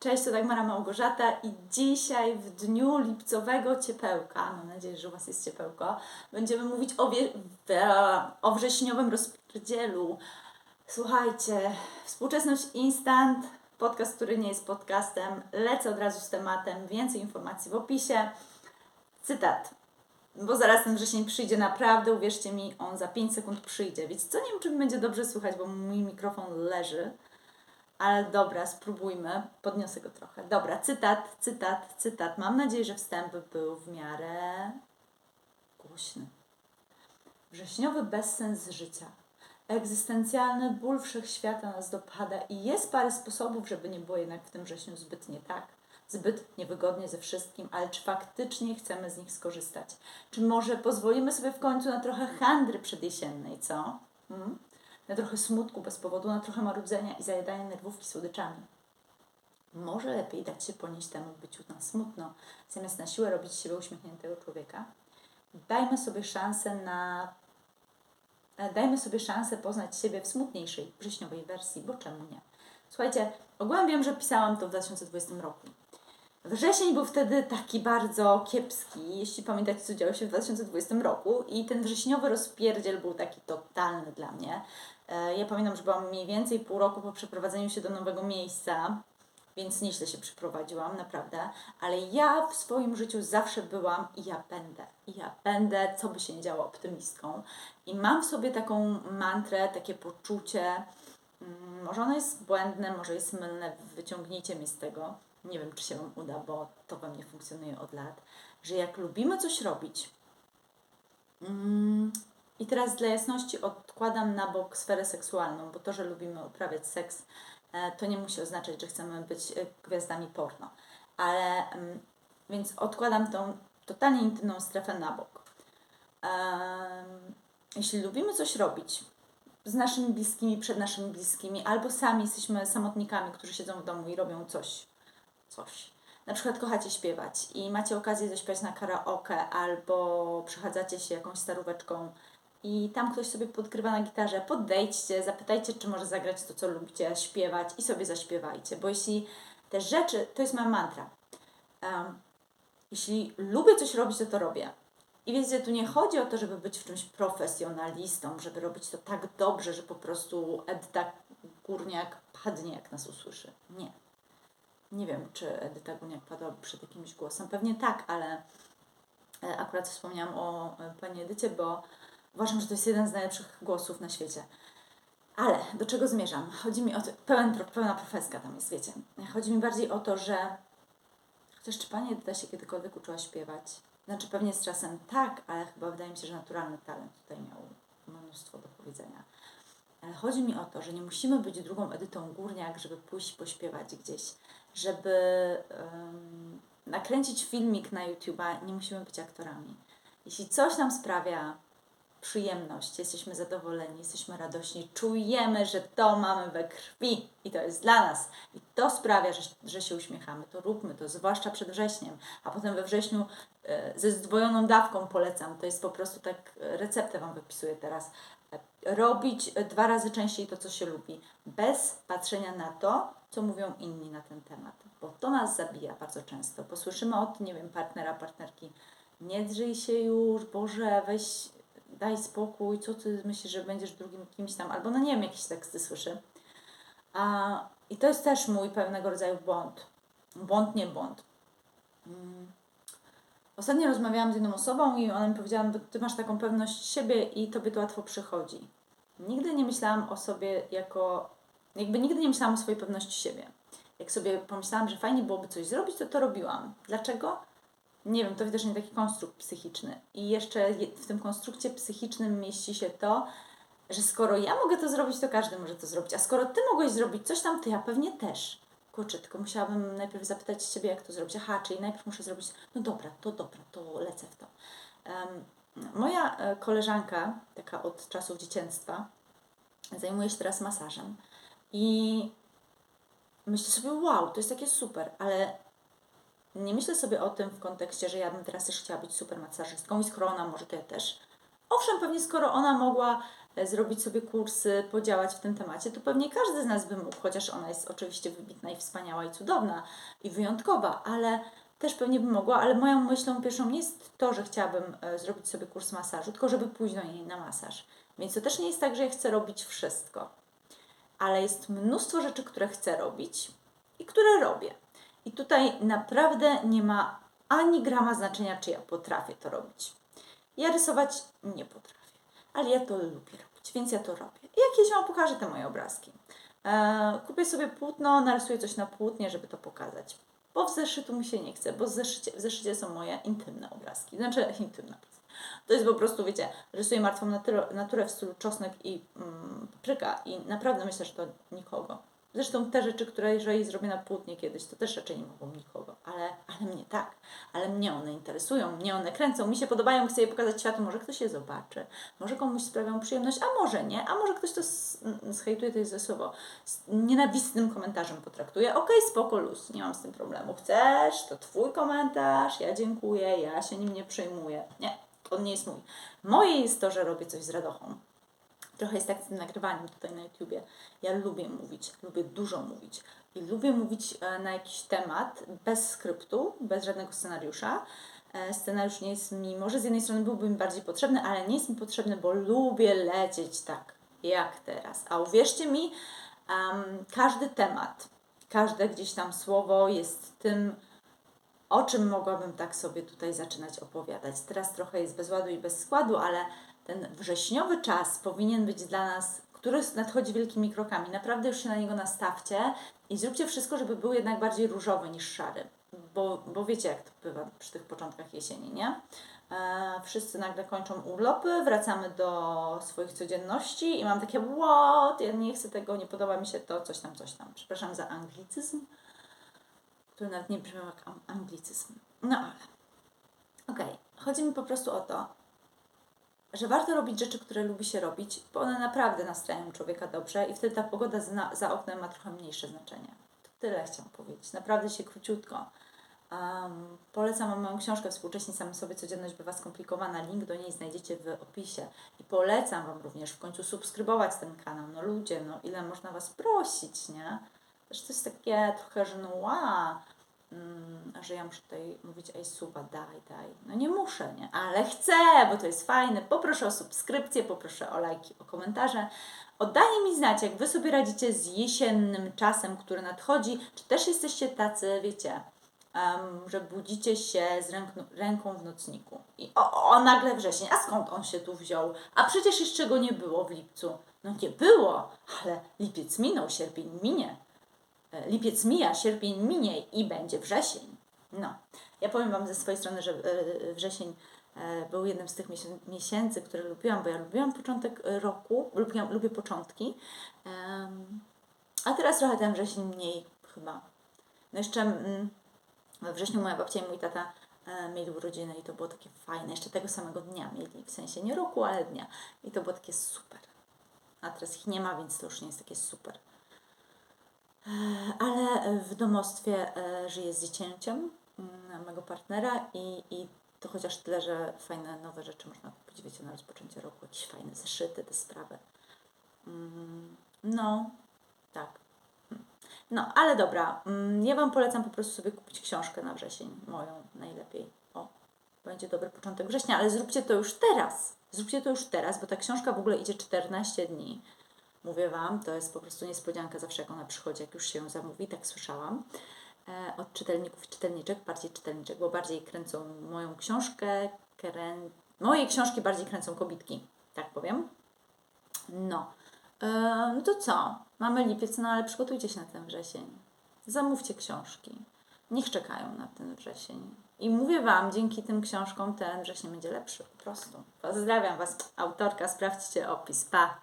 Cześć, to Dagmara Małgorzata i dzisiaj w dniu lipcowego ciepełka, mam nadzieję, że u Was jest ciepełko, będziemy mówić o, wie- o wrześniowym rozpierdzielu. Słuchajcie, współczesność instant, podcast, który nie jest podcastem, lecę od razu z tematem, więcej informacji w opisie. Cytat. Bo zaraz ten wrzesień przyjdzie naprawdę, uwierzcie mi, on za 5 sekund przyjdzie. Więc co nie wiem, czy będzie dobrze słychać, bo mój mikrofon leży. Ale dobra, spróbujmy. Podniosę go trochę. Dobra, cytat, cytat, cytat. Mam nadzieję, że wstęp był w miarę głośny. Wrześniowy bezsens życia. Egzystencjalny ból wszechświata nas dopada i jest parę sposobów, żeby nie było jednak w tym wrześniu zbyt nie tak, zbyt niewygodnie ze wszystkim, ale czy faktycznie chcemy z nich skorzystać? Czy może pozwolimy sobie w końcu na trochę handry przedjesiennej, co? Hmm? Na trochę smutku bez powodu, na trochę marudzenia i zajadania nerwówki słodyczami. Może lepiej dać się ponieść temu byciu na smutno, zamiast na siłę robić siebie uśmiechniętego człowieka. Dajmy sobie szansę na e, dajmy sobie szansę poznać siebie w smutniejszej, wrześniowej wersji, bo czemu nie? Słuchajcie, ogółem wiem, że pisałam to w 2020 roku. Wrzesień był wtedy taki bardzo kiepski, jeśli pamiętacie, co działo się w 2020 roku i ten wrześniowy rozpierdziel był taki totalny dla mnie. E, Ja pamiętam, że byłam mniej więcej pół roku po przeprowadzeniu się do nowego miejsca, więc nieźle się przeprowadziłam, naprawdę. Ale ja w swoim życiu zawsze byłam i ja będę. I ja będę, co by się nie działo, optymistką. I mam w sobie taką mantrę, takie poczucie, mm, może ono jest błędne, może jest mylne, wyciągnijcie mnie z tego. Nie wiem, czy się Wam uda, bo to we mnie funkcjonuje od lat, że jak lubimy coś robić, mm, i teraz dla jasności odkładam na bok sferę seksualną, bo to, że lubimy uprawiać seks, e, to nie musi oznaczać, że chcemy być e, gwiazdami porno. Ale mm, więc odkładam tą totalnie intymną strefę na bok. Jeśli lubimy coś robić z naszymi bliskimi, przed naszymi bliskimi, albo sami jesteśmy samotnikami, którzy siedzą w domu i robią coś, coś. Na przykład kochacie śpiewać i macie okazję zaśpiewać na karaoke, albo przechadzacie się jakąś staróweczką i tam ktoś sobie podgrywa na gitarze, podejdźcie, zapytajcie, czy może zagrać to, co lubicie, śpiewać i sobie zaśpiewajcie, bo jeśli te rzeczy, to jest moja mantra, em, jeśli lubię coś robić, to to robię. I wiecie, tu nie chodzi o to, żeby być w czymś profesjonalistą, żeby robić to tak dobrze, że po prostu Edyta Górniak padnie, jak nas usłyszy. Nie. Nie wiem, czy Edyta Górniak padłaby przed jakimś głosem. Pewnie tak, ale e, akurat wspomniałam o e, pani Edycie, bo uważam, że to jest jeden z najlepszych głosów na świecie. Ale do czego zmierzam? Chodzi mi o to, pełen, pełna profeska tam jest, wiecie. Chodzi mi bardziej o to, że chociaż czy pani Edyta się kiedykolwiek uczyła śpiewać? Znaczy pewnie z czasem tak, ale chyba wydaje mi się, że naturalny talent tutaj miał mnóstwo do powiedzenia. Ale chodzi mi o to, że nie musimy być drugą Edytą Górniak, żeby pójść pośpiewać gdzieś, żeby em, nakręcić filmik na YouTube'a, nie musimy być aktorami. Jeśli coś nam sprawia przyjemność, jesteśmy zadowoleni, jesteśmy radośni, czujemy, że to mamy we krwi i to jest dla nas. I to sprawia, że, że się uśmiechamy. To róbmy to, zwłaszcza przed wrześniem, a potem we wrześniu e, ze zdwojoną dawką polecam. To jest po prostu tak, e, receptę Wam wypisuję teraz. Robić e, dwa razy częściej to, co się lubi, bez patrzenia na to, co mówią inni na ten temat, bo to nas zabija bardzo często. Posłyszymy od, nie wiem, partnera, partnerki, nie drzyj się już, Boże, weź, daj spokój, co ty myślisz, że będziesz drugim kimś tam, albo no nie wiem, jakieś teksty słyszy. A, I to jest też mój pewnego rodzaju błąd. Błąd, nie błąd. Mm. Ostatnio rozmawiałam z jedną osobą i ona mi powiedziała, bo ty masz taką pewność siebie i tobie to łatwo przychodzi. Nigdy nie myślałam o sobie jako, jakby nigdy nie myślałam o swojej pewności siebie. Jak sobie pomyślałam, że fajnie byłoby coś zrobić, to to robiłam. Dlaczego? Nie wiem, to widocznie taki konstrukt psychiczny. I jeszcze je- w tym konstrukcie psychicznym mieści się to, że skoro ja mogę to zrobić, to każdy może to zrobić. A skoro ty mogłeś zrobić coś tam, to ja pewnie też. Kurczę, tylko musiałabym najpierw zapytać Ciebie, jak to zrobić. Aha, czyli najpierw muszę zrobić, no dobra, to dobra, to lecę w to. Em, moja e, koleżanka, taka od czasów dzieciństwa, zajmuje się teraz masażem i myślę sobie, wow, to jest takie super, ale nie myślę sobie o tym w kontekście, że ja bym teraz też chciała być super masażystką i skoro ona może, to ja też. Owszem, pewnie skoro ona mogła e, zrobić sobie kursy, podziałać w tym temacie, to pewnie każdy z nas by mógł, chociaż ona jest oczywiście wybitna i wspaniała i cudowna i wyjątkowa, ale też pewnie by mogła, ale moją myślą pierwszą nie jest to, że chciałabym e, zrobić sobie kurs masażu, tylko żeby pójść do niej na masaż. Więc to też nie jest tak, że ja chcę robić wszystko, ale jest mnóstwo rzeczy, które chcę robić i które robię. I tutaj naprawdę nie ma ani grama znaczenia, czy ja potrafię to robić. Ja rysować nie potrafię, ale ja to lubię robić, więc ja to robię. I jak kiedyś Wam pokażę te moje obrazki. E, kupię sobie płótno, narysuję coś na płótnie, żeby to pokazać. Bo w zeszytu mi się nie chce, bo w zeszycie, w zeszycie są moje intymne obrazki. Znaczy, intymne obrazki. To jest po prostu, wiecie, rysuję martwą naturę, naturę w stylu czosnek i mm, papryka i naprawdę myślę, że to nikogo. Zresztą te rzeczy, które jeżeli zrobię na płótnie kiedyś, to też raczej nie mogą nikogo, ale, ale mnie tak, ale mnie one interesują, mnie one kręcą, mi się podobają, chcę je pokazać światu, może ktoś je zobaczy, może komuś sprawią przyjemność, a może nie, a może ktoś to n- zhejtuje, to jest ze słowo, z nienawistnym komentarzem potraktuje, okej, spoko, luz, nie mam z tym problemu, chcesz, to twój komentarz, ja dziękuję, ja się nim nie przejmuję, nie, on nie jest mój. Moje jest to, że robię coś z radochą, Trochę jest tak z tym nagrywaniem tutaj na YouTubie. Ja lubię mówić, lubię dużo mówić i lubię mówić e, na jakiś temat bez skryptu, bez żadnego scenariusza. E, Scenariusz nie jest mi, może z jednej strony byłby mi bardziej potrzebny, ale nie jest mi potrzebny, bo lubię lecieć tak jak teraz. A uwierzcie mi, em, każdy temat, każde gdzieś tam słowo jest tym, o czym mogłabym tak sobie tutaj zaczynać opowiadać. Teraz trochę jest bez ładu i bez składu, ale ten wrześniowy czas powinien być dla nas, który nadchodzi wielkimi krokami. Naprawdę już się na niego nastawcie i zróbcie wszystko, żeby był jednak bardziej różowy niż szary. Bo, bo wiecie, jak to bywa przy tych początkach jesieni, nie? E, wszyscy nagle kończą urlopy, wracamy do swoich codzienności i mam takie, what, ja nie chcę tego, nie podoba mi się to, coś tam, coś tam. Przepraszam za anglicyzm, który nawet nie brzmiał jak anglicyzm. No ale, okej, chodzi mi po prostu o to, że warto robić rzeczy, które lubi się robić, bo one naprawdę nastrajają człowieka dobrze i wtedy ta pogoda za, za oknem ma trochę mniejsze znaczenie. To tyle chciałam powiedzieć. Naprawdę się króciutko. Um, polecam moją książkę Współcześni sami sobie codzienność bywa skomplikowana. Link do niej znajdziecie w opisie. I polecam Wam również w końcu subskrybować ten kanał. No ludzie, no ile można Was prosić, nie? Też to jest takie trochę, że no wow, mm, że ja muszę tutaj mówić ej suba, daj, daj. No nie muszę, nie? Ale chcę, bo to jest fajne. Poproszę o subskrypcję, poproszę o lajki, o komentarze. O danie mi znać, jak Wy sobie radzicie z jesiennym czasem, który nadchodzi. Czy też jesteście tacy, wiecie, em, że budzicie się z ręką, ręką w nocniku. I o, o, nagle wrzesień. A skąd on się tu wziął? A przecież jeszcze go nie było w lipcu. No nie było, ale lipiec minął, sierpień minie. E, Lipiec mija, sierpień minie i będzie wrzesień. No, ja powiem Wam ze swojej strony, że e, wrzesień e, był jednym z tych miesię- miesięcy, które lubiłam, bo ja lubiłam początek roku, lubiłam, lubię początki. A teraz trochę ten wrzesień mniej chyba. No jeszcze mm, we wrześniu moja babcia i mój tata mieli urodziny i to było takie fajne. Jeszcze tego samego dnia mieli, w sensie nie roku, ale dnia. I to było takie super. A teraz ich nie ma, więc to już nie jest takie super. E, Ale w domostwie e, żyję z dziecięciem mm, mego partnera i, i to chociaż tyle, że fajne nowe rzeczy można kupić, wiecie, na rozpoczęcie roku, jakieś fajne zeszyty, te sprawy. Mm, No, tak. Mm. No, ale dobra, mm, ja Wam polecam po prostu sobie kupić książkę na wrzesień, moją najlepiej. O, będzie dobry początek września, ale zróbcie to już teraz. Zróbcie to już teraz, bo ta książka w ogóle idzie 14 dni. Mówię Wam, to jest po prostu niespodzianka zawsze, jak ona przychodzi, jak już się zamówi, tak słyszałam. E, od czytelników czytelniczek, bardziej czytelniczek, bo bardziej kręcą moją książkę, krę... moje książki bardziej kręcą kobitki, tak powiem. No, e, no to co? Mamy lipiec, no ale przygotujcie się na ten wrzesień. Zamówcie książki. Niech czekają na ten wrzesień. I mówię Wam, dzięki tym książkom ten wrzesień będzie lepszy, po prostu. Pozdrawiam Was, autorka, sprawdźcie opis. Pa!